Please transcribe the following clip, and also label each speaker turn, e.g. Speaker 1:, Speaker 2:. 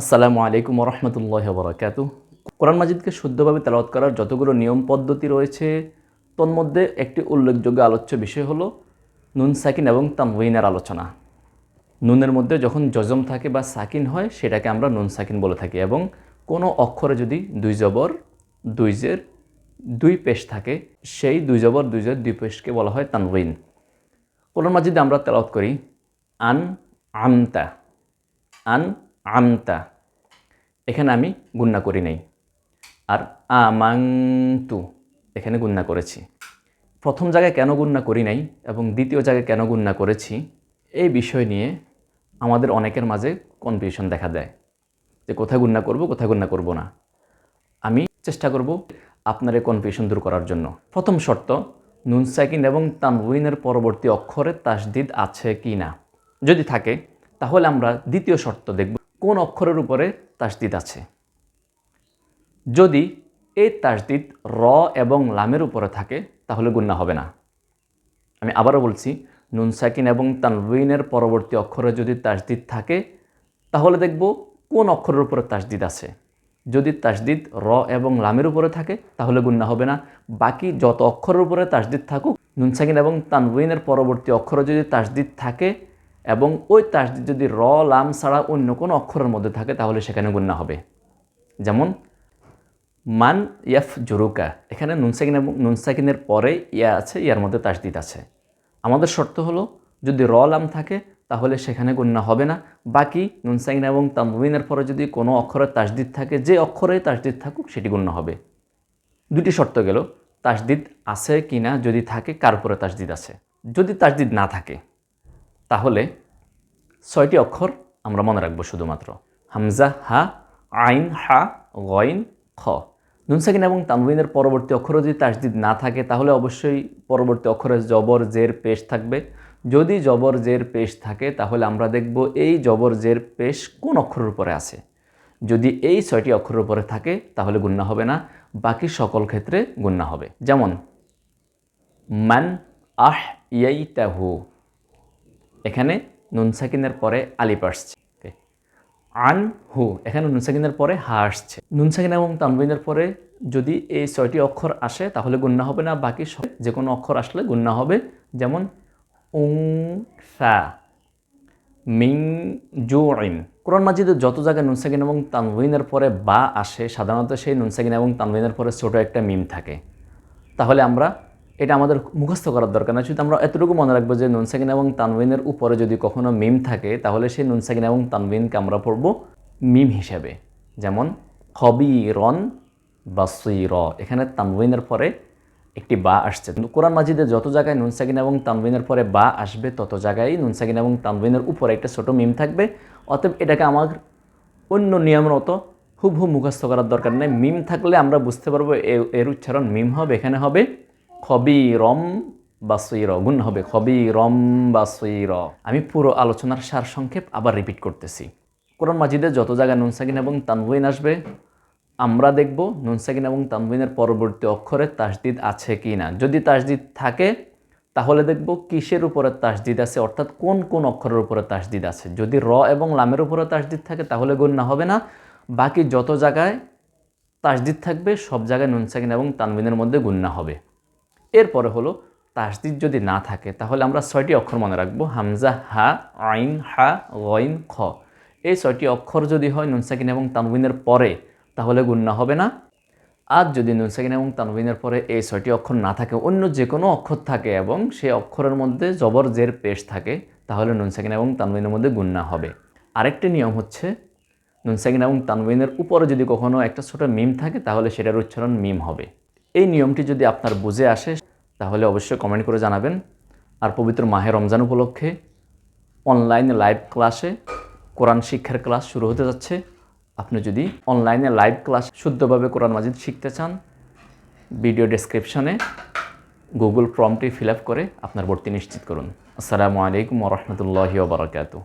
Speaker 1: আসসালামু আলাইকুম রহমতুল্লাহ বরাকাত কোরআন মাজিদকে শুদ্ধভাবে তেলাওয়াত করার যতগুলো নিয়ম পদ্ধতি রয়েছে, তন্মধ্যে একটি উল্লেখযোগ্য আলোচ্য বিষয় হলো নুন সাকিন এবং তানউইনের আলোচনা। নুনের মধ্যে যখন জজম থাকে বা সাকিন হয়, সেটাকে আমরা নুন সাকিন বলে থাকি এবং কোনো অক্ষরে যদি দুই জবর, দুই জের, দুই পেশ থাকে, সেই দুই জবর, দুই জের, দুই পেশকে বলা হয় তানউইন কোরআন মাজিদে আমরা তেলাওয়াত করি, আন আমতা, আন আমতা এখানে আমি গুন্না করি নাই। আর আমাংতু এখানে গুন্না করেছি। প্রথম জায়গায় কেন গুন্না করি নাই এবং দ্বিতীয় জায়গায় কেন গুন্না করেছি, এই বিষয় নিয়ে আমাদের অনেকের মাঝে কনফিউশন দেখা দেয়। যে কোথায় গুন্না করব, কোথায় গুন্না করব না। আমি চেষ্টা করব আপনার এই কনফিউশন দূর করার জন্য। প্রথম শর্ত, নুন সাইকিন এবং তানউইনের পরবর্তী অক্ষরে তাসদিদ আছে কি না। যদি থাকে, তাহলে আমরা দ্বিতীয় শর্ত দেখব। অক্ষরের উপরে তাসদিদ আছে? যদি এই তাসদিদ র এবং লামের উপরে থাকে, তাহলে গুন্না হবে না। আমি আবারও বলছি, নুন সাকিন এবং তানউইনের পরবর্তী অক্ষরে যদি তাসদিদ থাকে, তাহলে দেখব কোন অক্ষরের উপরে তাসদিদ আছে। যদি তাসদিদ র এবং লামের উপরে থাকে, তাহলে গুন্না হবে না। বাকি যত অক্ষরের উপরে তাসদিদ থাকুক, নুন সাকিন এবং তানউইনের পরবর্তী অক্ষরে যদি তাসদিদ থাকে এবং ওই তাসদিদ যদি র, লাম ছাড়া অন্য কোনো অক্ষরের মধ্যে থাকে, তাহলে সেখানে গুন্না হবে। যেমন, মান ইয়াফ জুরুকা এখানে নুনসাকিন এবং নুনসাকিনের পরে ইয়া আছে, ইয়ার মধ্যে তাসদিদ আছে। আমাদের শর্ত হলো, যদি র, লাম থাকে, তাহলে সেখানে গুন্না হবে না। বাকি নুনসাকিন এবং তামবিনের পরে যদি কোনো অক্ষরের তাসদিদ থাকে, যে অক্ষরে তাসদিদ থাকুক, সেটি গুন্না হবে। দুটি শর্ত গেল, তাসদিদ আছে কি না যদি থাকে, কার উপরে তাসদিদ আছে। যদি তাসদিদ না থাকে তাহলে ছয়টি অক্ষর আমরা মনে রাখব শুধুমাত্র। হামজা, হা, আইন, হা গইন খ। নুনসাকিন এবং তানবিনের পরবর্তী অক্ষরে যদি তাসদিদ না থাকে, তাহলে অবশ্যই পরবর্তী অক্ষরে জবর, জের, পেশ থাকবে। যদি জবর, জের, পেশ থাকে, তাহলে আমরা দেখব এই জবর, জের, পেশ কোন অক্ষরের উপরে আছে। যদি এই ছয়টি অক্ষরের উপরে থাকে, তাহলে গুন্না হবে না, বাকি সকল ক্ষেত্রে গুন্না হবে। যেমন, মান আহ ইয়াইতাহু এখানে নুন সাকিনের পরে আলিপ আসছে আন হু, এখানে নুন সাকিনের পরে হা আসছে। নুন সাকিন এবং তানবিনের পরে যদি এই ছয়টি অক্ষর আসে, তাহলে গুন্না হবে না, বাকি সব যে কোনো অক্ষর আসলে গুন্না হবে। যেমন উং সা মিং জু ইন কোরআন মাজিদের যত জায়গায় নুন সাকিন এবং তানবিনের পরে বা আসে, সাধারণত সেই নুন সাকিন এবং তানবিনের পরে ছোটো একটা মিম থাকে। তাহলে আমরা এটা আমাদের মুখস্থ করার দরকার না। শুধু আমরা এতটুকু মনে রাখব যে নুন সাকিন এবং তানবিনের উপরে যদি কখনো মিম থাকে, তাহলে সেই নুন সাকিন এবং তানবিনকে আমরা পড়ব মিম হিসেবে। যেমন হবি রন বা র এখানে তানবিনের পরে একটি বা আসছে। কোরআন মাজিদের যত জায়গায় নুন সাকিন এবং তানবিনের পরে বা আসবে, তত জায়গায় নুন সাকিন এবং তানবিনের উপরে একটা ছোটো মিম থাকবে। অতএব এটাকে আমার অন্য নিয়মের মতো হুবহু মুখস্থ করার দরকার নেই। মিম থাকলে আমরা বুঝতে পারব এর উচ্চারণ মিম হবে, এখানে হবে খবি রম গুণ হবে খবি রম আমি পুরো আলোচনার সার সংক্ষেপ আবার রিপিট করতেছি। কোরআন মাজিদে যত জায়গায় নুন সাকিন এবং তানবুইন আসবে, আমরা দেখব নুন সাকিন এবং তানবুইনের পরবর্তী অক্ষরে তাসদিদ আছে কি না। যদি তাসদিদ থাকে, তাহলে দেখব কিসের উপরে তাসদিদ আছে, অর্থাৎ কোন কোন অক্ষরের উপরে তাসদিদ আছে। যদি র এবং লামের উপরে তাসদিদ থাকে, তাহলে গণ্য হবে না। বাকি যত জায়গায় তাসদিদ থাকবে, সব জায়গায় নুন সাকিন এবং তানবিনের মধ্যে গুন্না হবে। এরপরে হলো তাসদিদ যদি না থাকে, তাহলে আমরা ছয়টি অক্ষর মনে রাখব। হামজা, হা, আইন, হা, গইন, খ। এই ছয়টি অক্ষর যদি হয় নুনসাকিন এবং তানবিনের পরে, তাহলে গুন্না হবে না। আর যদি নুনসাকিন এবং তানবিনের পরে এই ছয়টি অক্ষর না থাকে, অন্য যে কোনো অক্ষর থাকে এবং সেই অক্ষরের মধ্যে জবর, জের, পেশ থাকে, তাহলে নুনসাকিন এবং তানবিনের মধ্যে গুন্না হবে। আরেকটি নিয়ম হচ্ছে নুনসাকিন এবং তানবিনের উপরে যদি কখনও একটা ছোট মিম থাকে, তাহলে সেটার উচ্চারণ মিম হবে। এই নিয়মটি যদি আপনার বুঝে আসে তাহলে অবশ্যই কমেন্ট করে জানাবেন। আর পবিত্র মাহে রমজান উপলক্ষে অনলাইনে লাইভ ক্লাসে কোরআন শিক্ষার ক্লাস শুরু হতে যাচ্ছে। আপনি যদি অনলাইনে লাইভ ক্লাস শুদ্ধভাবে কোরআন মাজিদ শিখতে চান ভিডিও ডেসক্রিপশনে গুগল ফর্মটি ফিল করে আপনার ভর্তি নিশ্চিত করুন। আসসালামু আলাইকুম রহমতুল্লাহি ওবরাকাতু